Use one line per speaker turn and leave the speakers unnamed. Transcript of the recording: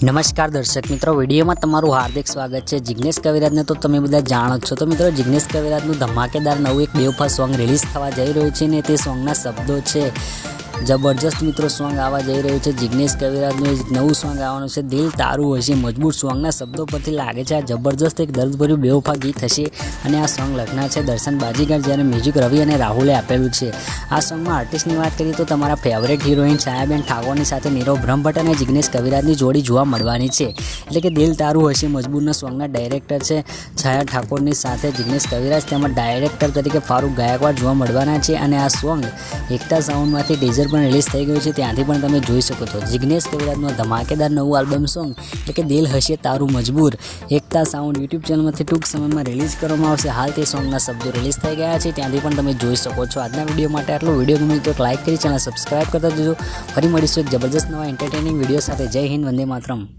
નમસ્કાર દર્શક મિત્રો, વિડીયોમાં તમારું હાર્દિક સ્વાગત છે. જિગ્નેશ કવિરાજને તો તમે બધા જાણો છો. તો મિત્રો, જિગ્નેશ કવિરાજનું ધમાકેદાર નવું એક બેવફા સોંગ રિલીઝ થવા જઈ રહ્યું છે ને તે સોંગના શબ્દો છે. જબરજસ્ત મિત્રો સોંગ આવવા જઈ રહ્યું છે. જિગ્નેશ કવિરાજનું એક નવું સોંગ આવવાનું છે. દિલ તારું હશે મજબૂત સોંગના શબ્દો પરથી લાગે છે. આ જબરજસ્ત એક દર્દભર્યું બેવફા ગીત હશે અને આ સોંગ લખનાર છે દર્શન બાજીગર જ્યારે મ્યુઝિક રવિ અને રાહુલે આપેલું છે. આ સોંગમાં આર્ટિસ્ટની વાત કરીએ તો તમારા ફેવરેટ હિરોઈન છાયાબેન ઠાકોરની સાથે નીરવ બ્રહ્મભટ્ટ અને જિગ્નેશ કવિરાજની જોડી જોવા મળવાની છે. એટલે કે દિલ તારું હશે મજબૂરના સોંગના ડાયરેક્ટર છે છાયા ઠાકોરની સાથે જિગ્નેશ કવિરાજ. તેમજ ડાયરેક્ટર તરીકે ફારૂક ગાયકવાડ જોવા મળવાના છે અને આ સોંગ એકતા સાઉન્ડમાંથી ટીઝર પણ રિલીઝ થઈ ગયું છે, ત્યાંથી પણ તમે જોઈ શકો છો. જિગ્નેશ કવિરાજનું ધમાકેદાર નવું આલ્બમ સોંગ એટલે કે દિલ હશે તારું મજબૂર, એકતા સાઉન્ડ યુટ્યુબ ચેનલમાંથી ટૂંક સમયમાં રિલીઝ કરવામાં આવશે. હાલ તે સોંગના શબ્દો રિલીઝ થઈ ગયા છે, ત્યાંથી પણ તમે જોઈ શકો છો. આજના વીડિયો માટે આટલો. વીડિયો ગમે તો લાઇક કરી, ચેનલ સબસ્ક્રાઈબ કરતા જજો ફરી મળીશું એક જબરજસ્ત નવા એન્ટરટેનિંગ વીડિયો સાથે. જય હિન્દ, વંદે માતરમ.